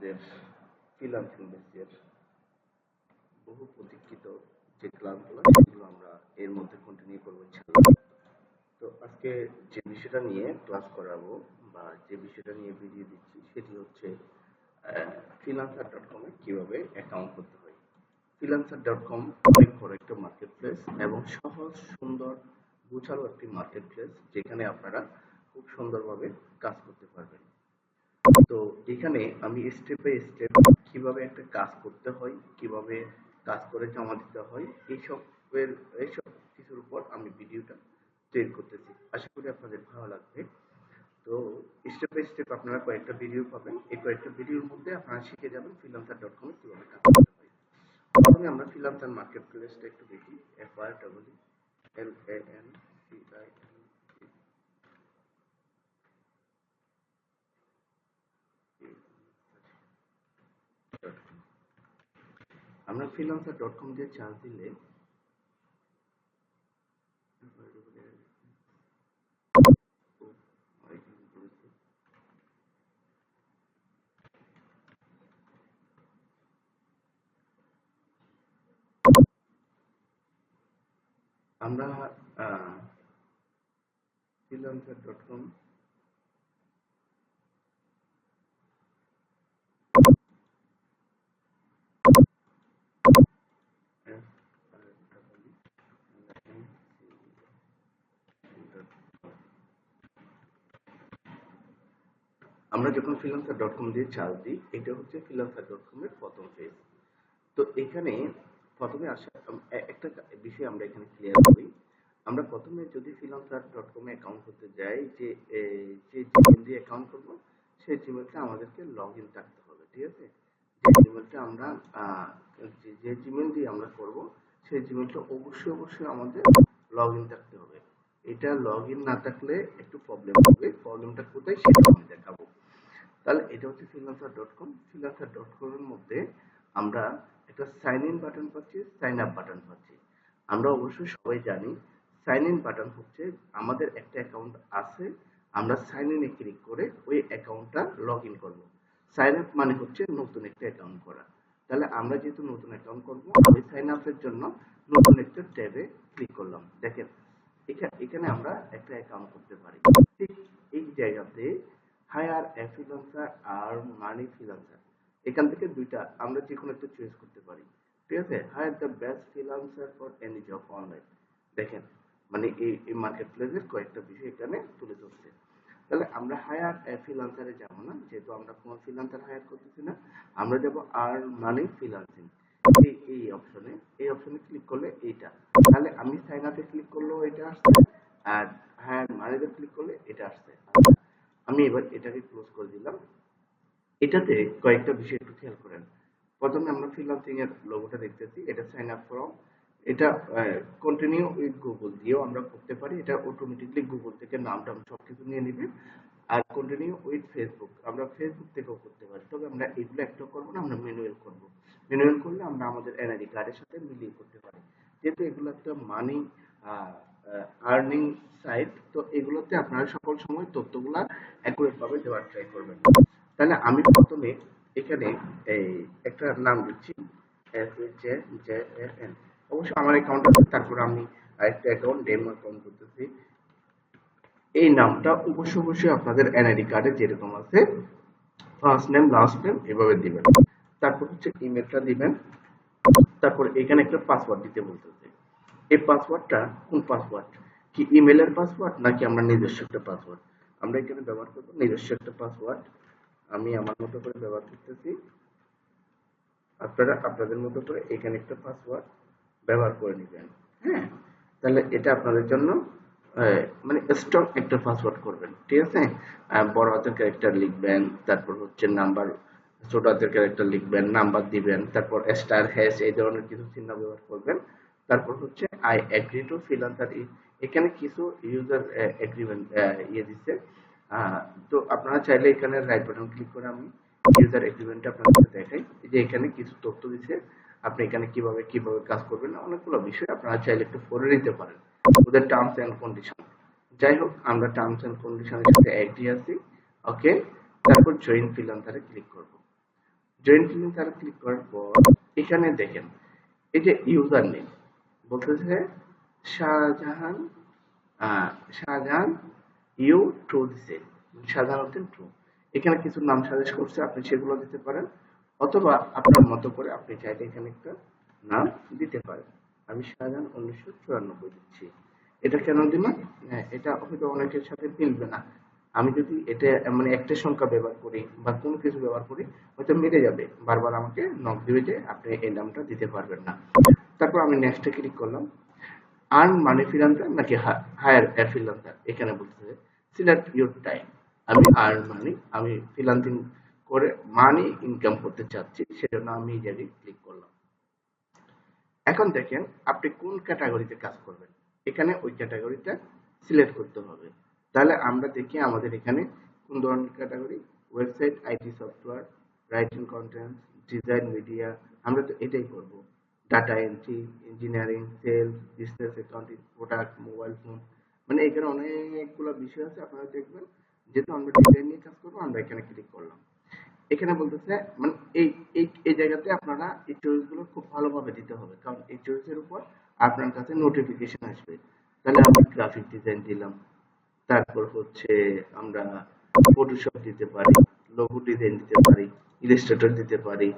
আমাদের ফ্রিল্যান্সিং বেসের বহু প্রতীক্ষিত যে ক্লাসগুলো সেগুলো আমরা এর মধ্যে কন্টিনিউ করব তো আজকে যে বিষয়টা নিয়ে ক্লাস করাবো বা যে বিষয়টা নিয়ে ভিডিও দিচ্ছি, সেটি হচ্ছে ফ্রিলান্সার ডট কমে কীভাবে অ্যাকাউন্ট করতে হয়। ফ্রিলান্সার ডট কম অনেক বড় একটা মার্কেট প্লেস এবং সহজ, সুন্দর, গুছালো একটি মার্কেট প্লেস যেখানে আপনারা খুব সুন্দরভাবে কাজ করতে পারবেন। তো এখানে আমি স্টেপ বাই স্টেপ কীভাবে একটা কাজ করতে হয়, কীভাবে কাজ করে জমা দিতে হয় এইসবের এইসব কিছুর উপর আমি ভিডিওটা তৈরি করতেছি। আশা করি আপনাদের ভালো লাগবে। তো স্টেপ বাই স্টেপ আপনারা কয়েকটা ভিডিও পাবেন। এই কয়েকটা ভিডিওর মধ্যে আপনারা শিখে যাবেন ফ্রিলান্সার ডট কমে কীভাবে কাজ করতে হয়। প্রথমে আমরা ফ্রিলান্সার মার্কেট প্লেসটা একটু দেখি। F R W L A N C I N আমরা ফ্রিলান্সার ডট কম দিয়ে চার্জ দিলে আমরা ফ্রিলান্সার ডট কম আমরা যখন ফ্রিলান্সার ডট কম দিয়ে চার্জ দিই, এটা হচ্ছে ফ্রিলান্সার ডট কম এর প্রথম পেজ তো এখানে প্রথমে আসা একটা বিষয় আমরা এখানে ক্লিয়ার করি। আমরা প্রথমে যদি ফ্রিলান্সার ডট কমে অ্যাকাউন্ট করতে যাই, যে যে জিমেল দিয়ে অ্যাকাউন্ট করব, সেই জিমেলটা আমাদেরকে লগ ইন থাকতে হবে, ঠিক আছে? যে জিমেলটা আমরা যে জিমেল দিয়ে আমরা করব, সেই জিমেলটা অবশ্যই অবশ্যই আমাদের লগ ইন থাকতে হবে। এটা লগ ইন না থাকলে একটু প্রবলেম হবে। প্রবলেমটা কোথায় সেটা আমি দেখাবো। তাহলে এটা হচ্ছে freelancer dot com freelancer dot com এর মধ্যে আমরা একটা সাইন ইন বাটন পাচ্ছি সাইন আপ বাটন পাচ্ছি। আমরা অবশ্যই সবাই জানি সাইন ইন বাটন হচ্ছে আমাদের একটা অ্যাকাউন্ট আছে, আমরা সাইন ইনে ক্লিক করে ওই অ্যাকাউন্টটা লগ ইন করব। সাইন আপ মানে হচ্ছে নতুন একটা অ্যাকাউন্ট করা। তাহলে আমরা যেহেতু নতুন অ্যাকাউন্ট করব, ওই সাইন আপের জন্য নতুন একটা ট্যাবে ক্লিক করলাম। দেখেন এখানে আমরা একটা অ্যাকাউন্ট করতে পারি। ঠিক এই জায়গাতে হায়ার এ আর মানি ফ্রিল্যান্সার এখান থেকে দুইটা, আমরা যে কোনো একটা চয়েস করতে পারি। ঠিক আছে? Hire the best freelancer for any job online দেখেন মানে এই এই মার্কেট প্লেসের কয়েকটা বিষয় এখানে তুলে ধরছে। তাহলে আমরা হায়ার এ ফ্রিল্যান্সারে যাব না, যেহেতু আমরা কোনো ফ্রিল্যান্সার হায়ার করতেছি না। আমরা যাব আর মানি ফ্রিল্যান্সিং এই এই অপশনে এই অপশনে ক্লিক করলে এইটা। তাহলে আমি সাইন আপে ক্লিক করলেও এটা আসছে, আর হায়ার মানিতে ক্লিক করলে এটা আসছে। আমি এবার এটাকে ক্লোজ করে দিলাম। এটাতে কয়েকটা বিষয় একটু খেয়াল করেন। প্রথমে আমরা ফ্রিল্যান্সিং এর লোগোটা দেখতেছি, এটা সাইন আপ ফর্ম এটা কন্টিনিউ উইথ গুগল দিয়েও আমরা করতে পারি। এটা অটোমেটিকলি গুগল থেকে নাম নামটা সবকিছু নিয়ে নিবে। আর কন্টিনিউ উইথ ফেসবুক আমরা ফেসবুক থেকেও করতে পারি। তবে আমরা এগুলো একটা করব না, আমরা ম্যানুয়াল করব। ম্যানুয়াল করলে আমরা আমাদের এনআইডি কার্ডের সাথে মিলিয়ে করতে পারি। যেহেতু এগুলো একটা মানি আর্নিং সাইট তো এগুলোতে আপনারা সকল সময় তথ্যগুলা অ্যাকুরেট ভাবে দেওয়ার ট্রাই করবেন। তাহলে আমি প্রথমে এখানে এই একটা নাম দিচ্ছি এস জে এন অবশ্যই আমার অ্যাকাউন্ট আছে, তারপর আমি আরেকটা অ্যাকাউন্ট ডেমো অ্যাকাউন্ট করতেছি। এই নামটা অবশ্যই অবশ্যই আপনাদের এনআইডি কার্ডে যেরকম আছে ফার্স্ট নেম লাস্ট নেম এভাবে দিবেন। তারপর হচ্ছে ইমেলটা দিবেন। তারপর এখানে একটা পাসওয়ার্ড দিতে বলতেছে। এই পাসওয়ার্ডটা কোন পাসওয়ার্ড কি ইমেলের পাসওয়ার্ড নাকি আমরা নিজস্ব একটা পাসওয়ার্ড আমরা এখানে ব্যবহার করব নিজস্ব একটা পাসওয়ার্ড আমি আমার মতো করে ব্যবহার করতেছি। আপনারা আপনাদের মতো করে এখানে একটা পাসওয়ার্ড ব্যবহার করে নেবেন। হ্যাঁ? তাহলে এটা আপনাদের জন্য মানে স্ট্রং একটা পাসওয়ার্ড করবেন, ঠিক আছে? বড় হাতের ক্যারেক্টার লিখবেন, তারপর হচ্ছে নাম্বার ছোট হাতের ক্যারেক্টার লিখবেন নাম্বার দিবেন, তারপর স্টার হ্যাশ এই ধরনের কিছু চিহ্ন ব্যবহার করবেন। তারপর হচ্ছে আই এগ্রি টু ফ্রিল্যান্সার এখানে কিছু ইউজার এগ্রিমেন্ট ইয়ে দিচ্ছে। তো আপনারা চাইলে এখানে রাইট বাটন ক্লিক করে আমি ইউজার এগ্রিমেন্টটা আপনাদের দেখাই। যে এখানে কিছু তথ্য দিচ্ছে, আপনি এখানে কীভাবে কীভাবে কাজ করবেন, অনেকগুলো বিষয় আপনারা চাইলে একটু পড়ে নিতে পারেন। ওদের টার্মস এন্ড কন্ডিশন যাই হোক, আমরা টার্মস এন্ড কন্ডিশনের সাথে এগ্রি আছি ওকে তারপর জয়েন ফ্রিল্যান্সারে ক্লিক করব। জয়েন ফ্রিল্যান্সার ক্লিক করার পর, এখানে দেখেন, এই যে ইউজার নেম বলতেছে শাহজাহান শাহজাহান ইউ ট্রু দিছে উদ্দিন ট্রু এখানে কিছু নাম সাজেস্ট করছে, আপনি সেগুলো দিতে পারেন, অথবা আপনার মতো করে আপনি চাইলে এখানে একটা নাম দিতে পারেন। আমি শাহজাহান উনিশশো চুরানব্বই দিচ্ছি। এটা কেন দিলাম হ্যাঁ এটা হয়তো অনেকের সাথে মিলবে না। আমি যদি এটা মানে একটা সংখ্যা ব্যবহার করি বা কোনো কিছু ব্যবহার করি, হয়তো মিলে যাবে। বারবার আমাকে নক দিবে যে আপনি এই নামটা দিতে পারবেন না। তারপর আমি নেক্সটে ক্লিক করলাম। আর্ন মানি ফ্রিল্যান্সার নাকি হায়ার এ ফ্রিল্যান্সার এখানে বলতেছে সিলেক্ট ইউর টাইম আমি আর্ন মানি আমি ফ্রিল্যান্সিং করে মানি ইনকাম করতে চাচ্ছি, সেজন্য আমি এই জায়গায় ক্লিক করলাম। এখন দেখেন আপনি কোন ক্যাটাগরিতে কাজ করবেন। এখানে ওই ক্যাটাগরিটা সিলেক্ট করতে হবে। তাহলে আমরা দেখি আমাদের এখানে কোন ধরনের category website IT software writing content design media আমরা তো এটাই করব। Data entry engineering sales business accounting product mobile phone মানে এখানে অনেকগুলো বিষয় আছে, আপনারা দেখবেন। যেহেতু আমরা ডিজাইন নিয়ে কাজ করব, আমরা এখানে ক্লিক করলাম। এখানে বলতেছে মানে এই এই এই জায়গাতে আপনারা এই চয়েসগুলো খুব ভালোভাবে দিতে হবে। কারণ এই চয়েস এর উপর আপনার কাছে নোটিফিকেশন আসবে। তাহলে আমি গ্রাফিক ডিজাইন দিলাম। তারপর হচ্ছে আমরা ফটোশপ দিতে পারি লোগো ডিজাইন দিতে পারি ইলাস্ট্রেটর দিতে পারি।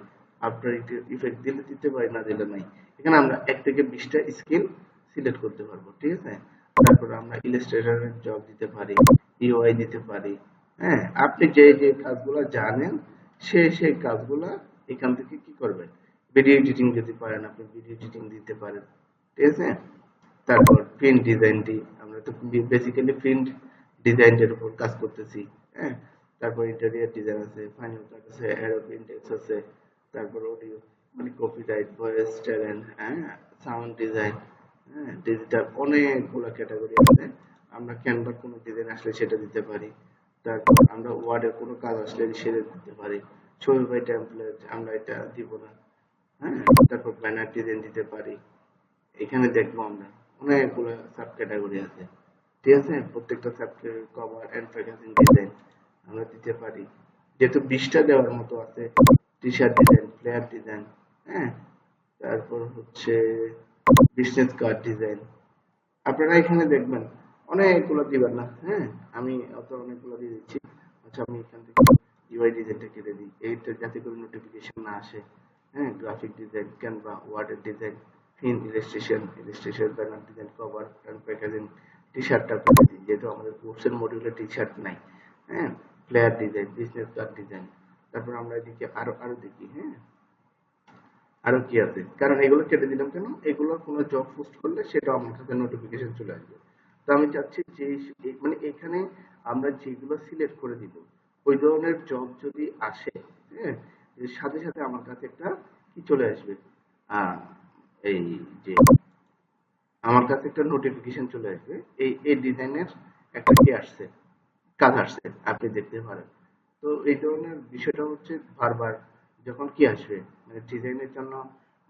আফটার ইফেক্ট দিলে দিতে পারি, না দিলে নাই। এখানে আমরা এক থেকে বিশটা স্কিল সিলেক্ট করতে পারব, ঠিক আছে? তারপর আমরা ইলাস্ট্রেটরের জব দিতে পারি ইউআই দিতে পারি। হ্যাঁ আপনি যে যে কাজগুলো জানেন সে সেই কাজগুলো এখান থেকে কি করবেন ভিডিও এডিটিং যদি পারেন আপনি ভিডিও এডিটিং দিতে পারেন। ঠিক আছে? তারপর প্রিন্ট ডিজাইনটি আমরা তো বেসিক্যালি প্রিন্ট ডিজাইনের উপর কাজ করতেছি হ্যাঁ? তারপর ইন্টেরিয়র ডিজাইন আছে ফাইনাল কাট আছে অ্যারোব ইন্ডেক্স আছে, তারপর অডিও মানে কপিরাইট ভয়েস ট্যালেন্ট হ্যাঁ? সাউন্ড ডিজাইন হ্যাঁ? ডিজিটাল অনেকগুলো ক্যাটাগরি আছে। আমরা ক্যানভার কোনো ডিজাইন আসলে সেটা দিতে পারি। তারপর আমরা ওয়ার্ডের কোনো কাজ আসলে সেটা দিতে পারি। ছবি বাই টেমপ্লেট আমরা এটা দিব না। হ্যাঁ? তারপর ব্যানার ডিজাইন দিতে পারি। এখানে দেখব আমরা। অনেকগুলো সাব ক্যাটাগরি আছে। ঠিক আছে? প্রত্যেকটা subject cover and packaging design আমরা দিতে পারি। যেহেতু বিশটা দেওয়ার মতো আছে T shirt design flyer design হ্যাঁ? তারপর হচ্ছে বিজনেস কার্ড ডিজাইন আপনারা এখানে দেখবেন অনেকগুলো দিবেন না হ্যাঁ? আমি অত অনেকগুলো দিয়ে দিচ্ছি। আচ্ছা আমি এখান থেকে ইউআই ডিজাইনটা কেটে দিই। এইটা যাতে করে নোটিফিকেশন না আসে হ্যাঁ? গ্রাফিক ডিজাইন ক্যানভা ওয়ার্ডের design theme illustration illustration banner design cover and packaging T শার্টটা করে দিই। যেহেতু আমাদের কোর্সের মডিউলে টি শার্ট নাই হ্যাঁ? Flyer design business card design তারপর আমরা এদিকে আরও আরও দেখি হ্যাঁ? আরও কি আছে? কারণ এগুলো কেটে দিলাম কেন? এগুলোর কোনো জব পোস্ট করলে সেটা আমার কাছে নোটিফিকেশন চলে আসবে। তো আমি চাচ্ছি যে মানে এখানে আমরা যেগুলো সিলেক্ট করে দিব, ওই ধরনের জব যদি আসে হ্যাঁ সাথে সাথে আমার কাছে একটা কি চলে আসবে? এই যে আমার কাছে একটা নোটিফিকেশন চলে আসবে, এই এই ডিজাইনের একটা কি আসছে? কাজ আসছে, আপনি দেখতে পারেন। তো এই ধরনের বিষয়টা হচ্ছে বারবার যখন কি আসবে মানে ডিজাইনের জন্য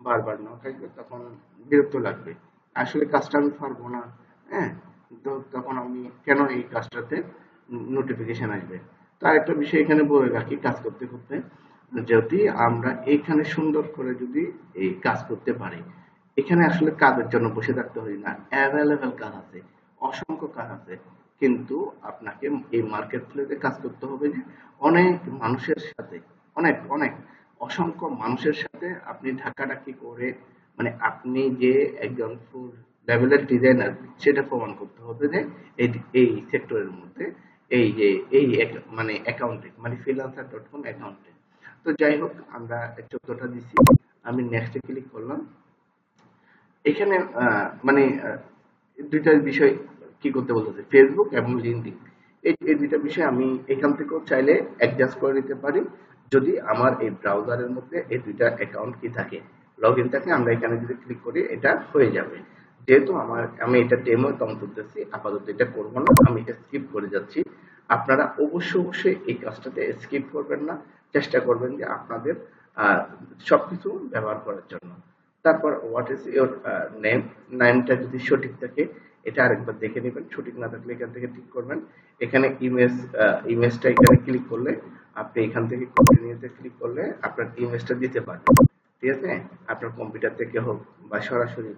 বারবার না থাকবে, তখন বিরক্ত লাগবে। আসলে কাজটা আমি পারব না হ্যাঁ তখন আমি কেন এই কাজটাতে নোটিফিকেশন আসবে? তার একটা বিষয় এখানে বলে রাখি, কাজ করতে করতে, যদি আমরা এখানে সুন্দর করে যদি এই কাজ করতে পারি, এখানে আসলে কাজের জন্য বসে থাকতে হয় না অ্যাভেলেবেল কাজ আছে, অসংখ্য কাজ আছে, কিন্তু আপনাকে এই মার্কেট প্লেসে কাজ করতে হবে যে অনেক মানুষের সাথে, অনেক অনেক, অসংখ্য মানুষের সাথে আপনি ধাক্কাধাক্কি করে মানে আপনি যে একজন ফুল লেভেলের ডিজাইনার সেটা প্রমাণ করতে হবে যে এই সেক্টরের মধ্যে এই যে, এই মানে অ্যাকাউন্টিং মানে ফ্রিলান্সার ডট কম অ্যাকাউন্টিং তো যাই হোক, আমরা চোদ্দটা দিছি, আমি নেক্সটে ক্লিক করলাম। এখানে মানে দুইটা বিষয় কি করতে বলতেছে? ফেসবুক এবং লিঙ্কডিন এই এই দুইটা বিষয় আমি এখান থেকেও চাইলে অ্যাডজাস্ট করে নিতে পারি। যদি আমার এই ব্রাউজারের মধ্যে এই দুইটা অ্যাকাউন্ট কি থাকে লগ ইন থাকে, আমরা এখানে যদি ক্লিক করি, এটা হয়ে যাবে। যেহেতু আমার আমি এটা ডেমো কম করতেছি আপাতত এটা করব না আমি এটা স্কিপ করে যাচ্ছি। আপনারা অবশ্যই অবশ্যই এই কাজটাতে স্কিপ করবেন না চেষ্টা করবেন যে আপনাদের আহ, সবকিছু ব্যবহার করার জন্য। তারপর হোয়াট ইজ ইউর নেম নামটা যদি সঠিক থাকে এটা আরেকবার দেখে নেবেন। সঠিক না থাকলে এখান থেকে ঠিক করবেন। এখানে ইমেজ ইমেজটা এখানে ক্লিক করলে আপনি এখান থেকে কন্টিনিউতে ক্লিক করলে আপনার ইমেজটা দিতে পারবেন। ঠিক আছে? আপনার কম্পিউটার থেকে হোক বা সরাসরি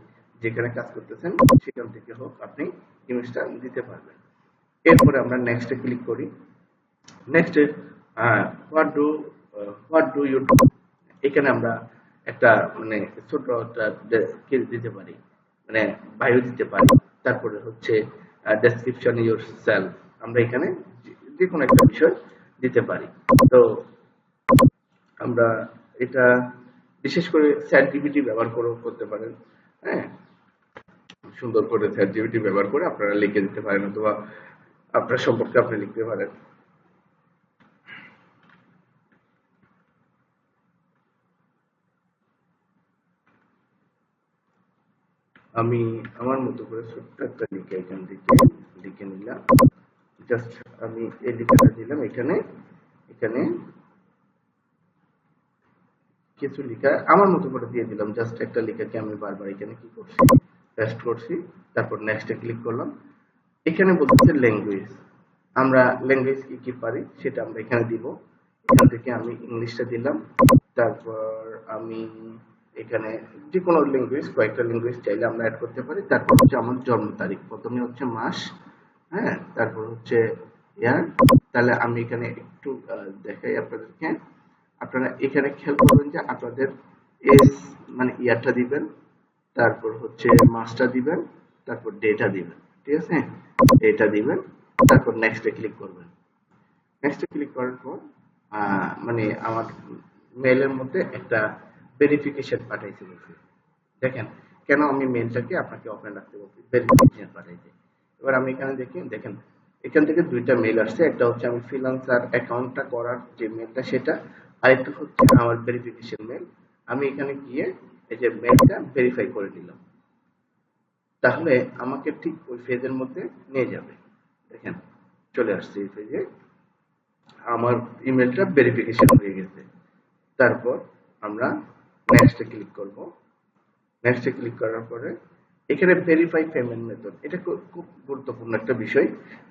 যেখানে কাজ করতেছেন, সেখান থেকে হোক আপনি ইমেজটা দিতে পারবেন। এরপরে আমরা নেক্সটে ক্লিক করি। Next what do what do you do এখানে আমরা একটা মানে ছোট একটা কে দিতে পারি। মানে বায়ো দিতে পারি। তারপরে হচ্ছে ডেসক্রিপশন ইউর সেলফ আমরা এখানে যে- কোনো একটা বিষয় দিতে পারি। তো আমরা এটা বিশেষ করে চ্যাট ব্যবহার করেও করতে পারেন। হ্যাঁ? সুন্দর করে চ্যাট জিপিটি ব্যবহার করে আপনারা লিখে দিতে পারেন অথবা আপনার সম্পর্কে আপনি লিখতে পারেন। আমি আমার মতো করে ছোট্ট একটা লিখে এখান থেকে লিখে নিলাম। জাস্ট আমি এই লিখাটা দিলাম এখানে এখানে কিছু লেখা আমার মতো করে দিয়ে দিলাম। জাস্ট একটা লেখাকে আমি বারবার এখানে কি করছি? পেস্ট করছি, তারপর নেক্সটে ক্লিক করলাম। এখানে বলতেছে ল্যাঙ্গুয়েজ আমরা ল্যাঙ্গুয়েজ কি কি পারি সেটা আমরা এখানে দিব। এখান থেকে আমি ইংলিশটা দিলাম। তারপর আমি এখানে যে কোনো ল্যাঙ্গুয়েজ কয়েকটা ল্যাঙ্গুয়েজ চাইলে আমরা অ্যাড করতে পারি। তারপর হচ্ছে আমার জন্ম তারিখ। প্রথমে হচ্ছে মাস হ্যাঁ? তারপর হচ্ছে ইয়ার তাহলে আমি এখানে একটু দেখাই আপনাদেরকে। আপনারা এখানে খেয়াল করবেন যে আপনাদের এজ মানে ইয়ারটা দিবেন। তারপর হচ্ছে মাসটা দিবেন, তারপর ডেটা দিবেন, ঠিক আছে? এটা দিবেন, তারপর নেক্সটে ক্লিক করবেন। নেক্সটে ক্লিক করার পর মানে আমার মেইলের মধ্যে একটা ভেরিফিকেশন পাঠাইছে বলছে। দেখেন, কেন আমি মেইলটাকে আপনাকে ওপেন রাখতে বলছি? ভেরিফিকেশন পাঠাইছে। এবার আমি এখানে দেখি, দেখেন, এখান থেকে দুইটা মেইল আসছে। একটা হচ্ছে আমি ফ্রিল্যান্সার অ্যাকাউন্টটা করার যে মেইলটা সেটা, আরেকটা হচ্ছে আমার ভেরিফিকেশন মেল আমি এখানে গিয়ে এই যে মেইলটা ভেরিফাই করে নিলাম তাহলে আমাকে ঠিক ওই ফেজের মধ্যে নিয়ে যাবে। দেখেন, চলে আসছে এই পেজে আমার ইমেলটা ভেরিফিকেশন হয়ে গেছে। তারপর আমরা নেক্সটে ক্লিক করব। নেক্সটে ক্লিক করার পরে এখানে ভেরিফাই পেমেন্ট মেথড এটা খুব গুরুত্বপূর্ণ একটা বিষয়।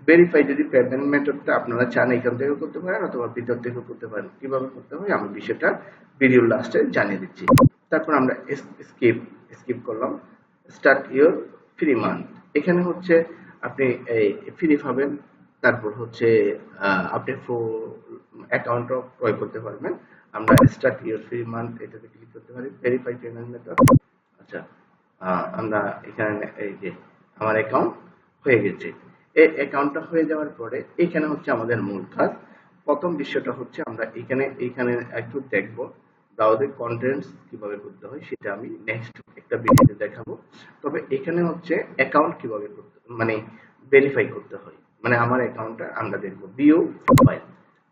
ভেরিফাই যদি পেমেন্ট মেথডটা আপনারা চান এখান থেকেও করতে পারেন অথবা ভিতর থেকেও করতে পারেন, কীভাবে করতে হয় আমি বিষয়টা ভিডিওর লাস্টে জানিয়ে দিচ্ছি। তারপর আমরা স্কিপ স্কিপ করলাম। স্টার্ট ইওর ফ্রি মান্থ এখানে হচ্ছে আপনি এই ফ্রি পাবেন, তারপর হচ্ছে আপনি অ্যাকাউন্টও ক্রয় করতে পারবেন। আমরা স্টার্ট ইওর ফ্রি মান্থ এটাতে ক্লিক করতে পারি। ভেরিফাই পেমেন্ট মেথড আচ্ছা আমরা এখানে এই যে আমার অ্যাকাউন্ট হয়ে গেছে। এই অ্যাকাউন্টটা হয়ে যাওয়ার পরে এখানে হচ্ছে আমাদের মূল কাজ। প্রথম বিষয়টা হচ্ছে আমরা এখানে এখানে একটু দেখব। ব্রাউজার কন্টেন্টস কীভাবে করতে হয় সেটা আমি নেক্সট একটা ভিডিওতে দেখাবো। তবে এখানে হচ্ছে অ্যাকাউন্ট কীভাবে করতে মানে ভেরিফাই করতে হয়। মানে আমার অ্যাকাউন্টটা আমরা দেখব। ভিউ প্রোফাইল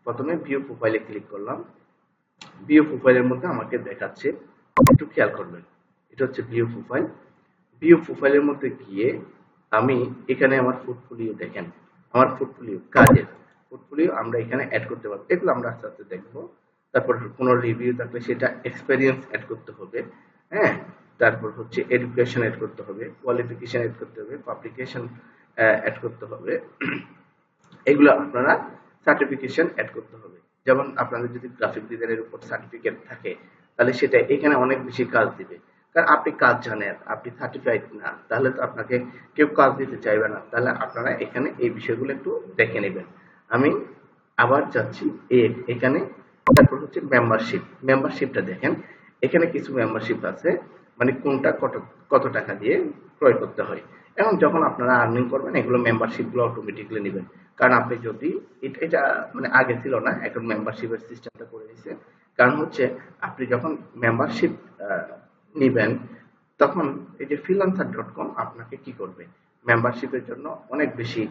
প্রথমে ভিউ প্রোফাইলে ক্লিক করলাম। ভিউ প্রোফাইলের মধ্যে আমাকে দেখাচ্ছে, একটু খেয়াল করবেন, এটা হচ্ছে ভিউ প্রোফাইল ভিউ প্রোফাইলের মধ্যে গিয়ে আমি এখানে আমার পোর্টফোলিও দেখেন। আমার পোর্টফোলিও কাজের। পোর্টফোলিও আমরা এখানে অ্যাড করতে পারব। এগুলো আমরা আস্তে আস্তে দেখব। তারপর কোনো রিভিউ থাকলে সেটা এক্সপেরিয়েন্স অ্যাড করতে হবে হ্যাঁ? তারপর হচ্ছে এডুকেশন অ্যাড করতে হবে কোয়ালিফিকেশন অ্যাড করতে হবে পাবলিকেশন অ্যাড করতে হবে। এগুলো আপনারা সার্টিফিকেশন অ্যাড করতে হবে। যেমন আপনাদের যদি গ্রাফিক ডিজাইনের উপর সার্টিফিকেট থাকে, তাহলে সেটা এখানে অনেক বেশি কাজ দিবে। কারণ আপনি কাজ জানেন, আপনি সার্টিফাইড না, তাহলে তো আপনাকে কেউ কাজ দিতে চাইবে না। তাহলে আপনারা এখানে এই বিষয়গুলো একটু দেখে নেবেন। আমি আবার যাচ্ছি এখানে তারপর হচ্ছে মেম্বারশিপ মেম্বারশিপটা দেখেন, এখানে কিছু মেম্বারশিপ আছে মানে কোনটা কত কত টাকা দিয়ে ক্রয় করতে হয়। এবং যখন আপনারা আর্নিং করবেন, এগুলো মেম্বারশিপগুলো অটোমেটিকলি নেবেন। কারণ আপনি যদি, এটা মানে আগে ছিল না, এখন মেম্বারশিপের সিস্টেমটা করে দিয়েছে। কারণ হচ্ছে, আপনি যখন মেম্বারশিপ নেবেন, তখন এই যে ফ্রিলান্সার ডট কম আপনাকে কি করবে? মেম্বারশিপের জন্য অনেক বেশি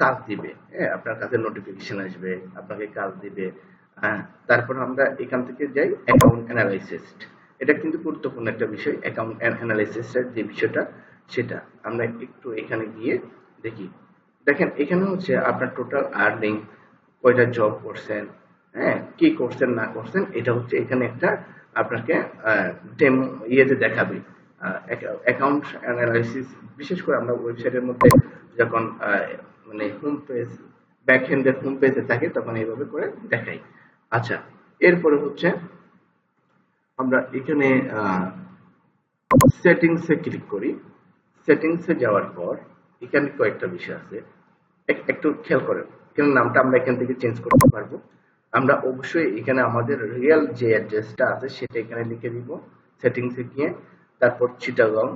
কাজ দিবে। হ্যাঁ আপনার কাছে নোটিফিকেশন আসবে, আপনাকে কাজ দিবে। তারপর আমরা এখান থেকে যাই অ্যাকাউন্ট অ্যানালাইসিস এটা কিন্তু গুরুত্বপূর্ণ একটা বিষয় অ্যাকাউন্ট অ্যানালাইসিসের যে বিষয়টা, সেটা। আমরা একটু এখানে গিয়ে দেখি। দেখেন, এখানে হচ্ছে আপনার টোটাল আর্নিং কয়টা জব করছেন হ্যাঁ কি করছেন, না করছেন, এটা হচ্ছে এখানে একটা আপনাকে ডেমো ইয়েতে দেখাবে। অ্যাকাউন্ট অ্যানালাইসিস বিশেষ করে আমরা ওয়েবসাইটের মধ্যে যখন মানে হোম পেজ ব্যাক হ্যান্ডের হোম পেজে থাকে, তখন এইভাবে করে দেখাই। আচ্ছা এরপরে হচ্ছে আমরা এখানে সেটিংসে ক্লিক করি। সেটিংসে যাওয়ার পর এখানে কয়েকটা বিষয় আছে। একটু খেয়াল করেন, এখানে নামটা আমরা এখান থেকে চেঞ্জ করতে পারব। আমরা অবশ্যই এখানে আমাদের রিয়েল যে অ্যাড্রেসটা আছে সেটা এখানে লিখে দিব সেটিংসে গিয়ে। তারপর চিটাগং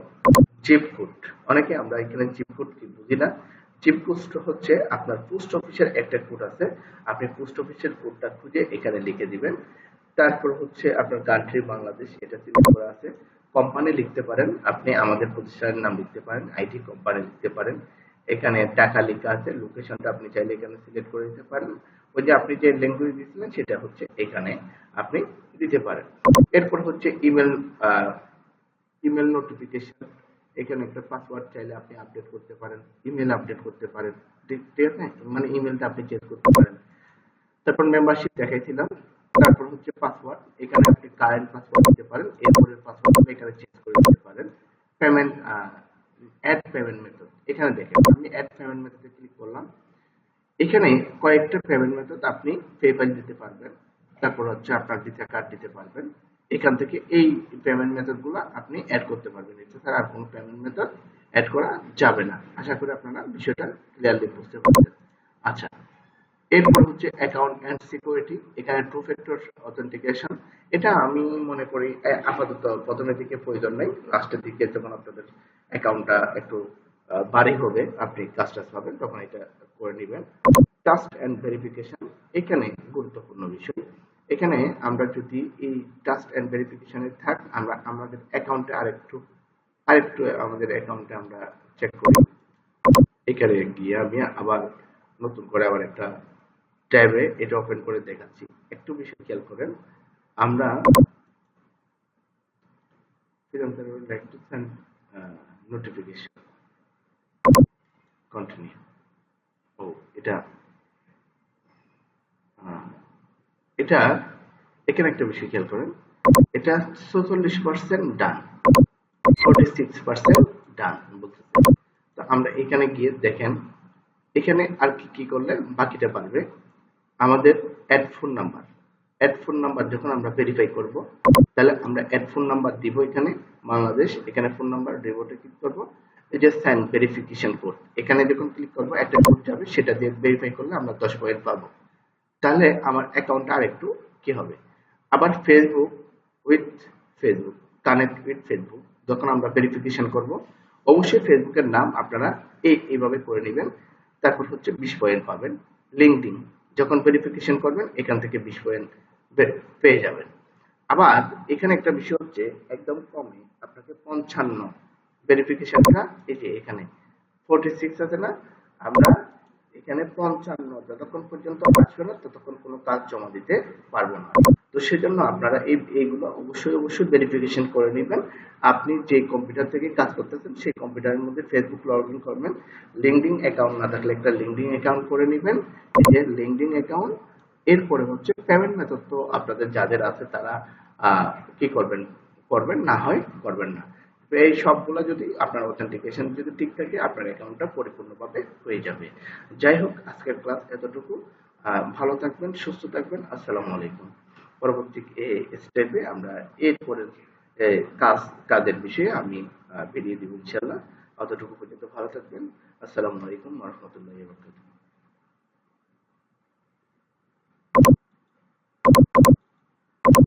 জিপ কোড অনেকে আমরা এখানে জিপ কোড কি বুঝি না। জিপ কোড হচ্ছে, আপনার পোস্ট অফিসের একটা কোড আছে। আপনি পোস্ট অফিসের কোডটা খুঁজে এখানে লিখে দিবেন। তারপর হচ্ছে আপনার কান্ট্রি বাংলাদেশ, এটা সিলেক্ট করা আছে। কোম্পানি লিখতে পারেন, আপনি আমাদের প্রতিষ্ঠানের নাম লিখতে পারেন আইটি কোম্পানি লিখতে পারেন। এখানে টাকা লেখা আছে লোকেশনটা আপনি চাইলে এখানে সিলেক্ট করে দিতে পারেন। ওই যে আপনি যে ল্যাঙ্গুয়েজ দিয়েছিলেন, সেটা হচ্ছে এখানে আপনি দিতে পারেন। এরপর হচ্ছে ইমেল ইমেল নোটিফিকেশন এখানে একটা পাসওয়ার্ড চাইলে আপনি আপডেট করতে পারেন ইমেল আপডেট করতে পারেন, ঠিক আছে? মানে ইমেলটা আপনি চেঞ্জ করতে পারেন। তারপর মেম্বারশিপ দেখাইছিলাম, তারপর হচ্ছে পাসওয়ার্ড এখানে আপনি কারেন্ট পাসওয়ার্ড দিতে পারেন, এরপরের পাসওয়ার্ড এখানে চেঞ্জ করে দিতে পারেন। পেমেন্ট অ্যাড পেমেন্ট মেথড এখানে দেখেন, আমি অ্যাড পেমেন্ট মেথডে ক্লিক করলাম। এখানে কয়েকটা পেমেন্ট মেথড আপনি পেপ্যাল দিতে পারবেন, তারপর হচ্ছে আপনার ভিসা কার্ড দিতে পারবেন। এখান থেকে এই পেমেন্ট মেথডগুলো আপনি অ্যাড করতে পারবেন। এছাড়া আর কোনো পেমেন্ট মেথড অ্যাড করা যাবে না। আশা করি আপনারা বিষয়টা ক্লিয়ারলি বুঝতে পারছেন। আচ্ছা এরপর হচ্ছে অ্যাকাউন্ট অ্যান্ড সিকিউরিটি এখানে টু ফ্যাক্টর অথেন্টিকেশন এটা আমি মনে করি আপাতত প্রথমের দিকে প্রয়োজন নেই। লাস্টের দিকে যখন আপনাদের অ্যাকাউন্টটা একটু বাড়ি হবে, আপনি কাজ টাজ পাবেন, তখন এটা করে নেবেন। ট্রাস্ট অ্যান্ড ভেরিফিকেশন এখানে গুরুত্বপূর্ণ বিষয়। এখানে আমরা যদি এই ট্রাস্ট অ্যান্ড ভেরিফিকেশনে থাক আমরা, আমাদের অ্যাকাউন্টে আরেকটু আরেকটু আমাদের অ্যাকাউন্টে আমরা চেক করি। এখানে গিয়ে আমি আবার নতুন করে আবার একটা ট্যাবে এটা ওপেন করে দেখাচ্ছি। একটু বেশি খেয়াল করেন, আমরা নোটিফিকেশন কন্টিনিউ ও, এটা এটা এখানে একটা বিষয় খেয়াল করেন। এটা চৌচল্লিশ percent done forty six percent done বলতেছে। তো আমরা এখানে গিয়ে দেখেন, এখানে আর কি কি করলে বাকিটা পারবে? আমাদের add phone number add phone number যখন আমরা ভেরিফাই করব, তাহলে আমরা অ্যাড ফোন নাম্বার দিব এখানে, বাংলাদেশ, এখানে ফোন নাম্বার রিবোটে ক্লিক করব। এই যে স্যান্ড ভেরিফিকেশন কোড এখানে যখন ক্লিক করব, একটা কোড যাবে, সেটা দিয়ে ভেরিফাই করলে আমরা দশ পয়েন্ট পাবো। তাহলে আমার অ্যাকাউন্টটা আর একটু কি হবে? আবার Facebook with Facebook connect with Facebook যখন আমরা ভেরিফিকেশন করব, অবশ্যই ফেসবুকের নাম আপনারা এই, এইভাবে করে নেবেন। তারপর হচ্ছে বিশ পয়েন্ট পাবেন লিঙ্কডিন যখন ভেরিফিকেশন করবেন, এখান থেকে বিশ পয়েন্ট পেয়ে যাবেন। আবার এখানে একটা বিষয় হচ্ছে, একদম কমে আপনাকে পঞ্চান্ন ভেরিফিকেশনটা এই যে এখানে ফোর্টি সিক্স আছে না, আমরা এখানে পঞ্চান্ন, যতক্ষণ পর্যন্ত আসবে না, ততক্ষণ কোনো কাজ জমা দিতে পারব না। তো সেজন্য আপনারা এই, এইগুলো অবশ্যই অবশ্যই ভেরিফিকেশন করে নেবেন। আপনি যে কম্পিউটার থেকে কাজ করতেছেন, সেই কম্পিউটারের মধ্যে ফেসবুক লগ ইন করবেন। লিঙ্কডিন অ্যাকাউন্ট না থাকলে একটা লিঙ্কডিন অ্যাকাউন্ট করে নেবেন। যে লিঙ্কডিন অ্যাকাউন্ট এরপরে হচ্ছে পেমেন্ট মেথড তো আপনাদের যাদের আছে তারা কি করবেন করবেন, না হয় করবেন না। এই সবগুলো যদি আপনার অথেন্টিকেশন যদি ঠিক থাকে, আপনার অ্যাকাউন্টটা পরিপূর্ণভাবে হয়ে যাবে। যাই হোক, আজকের ক্লাস এতটুকু। ভালো থাকবেন, সুস্থ থাকবেন। আসসালামু আলাইকুম। পরবর্তী স্টেপে আমরা এরপরে কাজ, কাজের বিষয়ে আমি বেরিয়ে দিব ইনশাল্লাহ অতটুকু পর্যন্ত ভালো থাকবেন। আসসালামু আলাইকুম রহমতুল্লাহ বরকাতুহ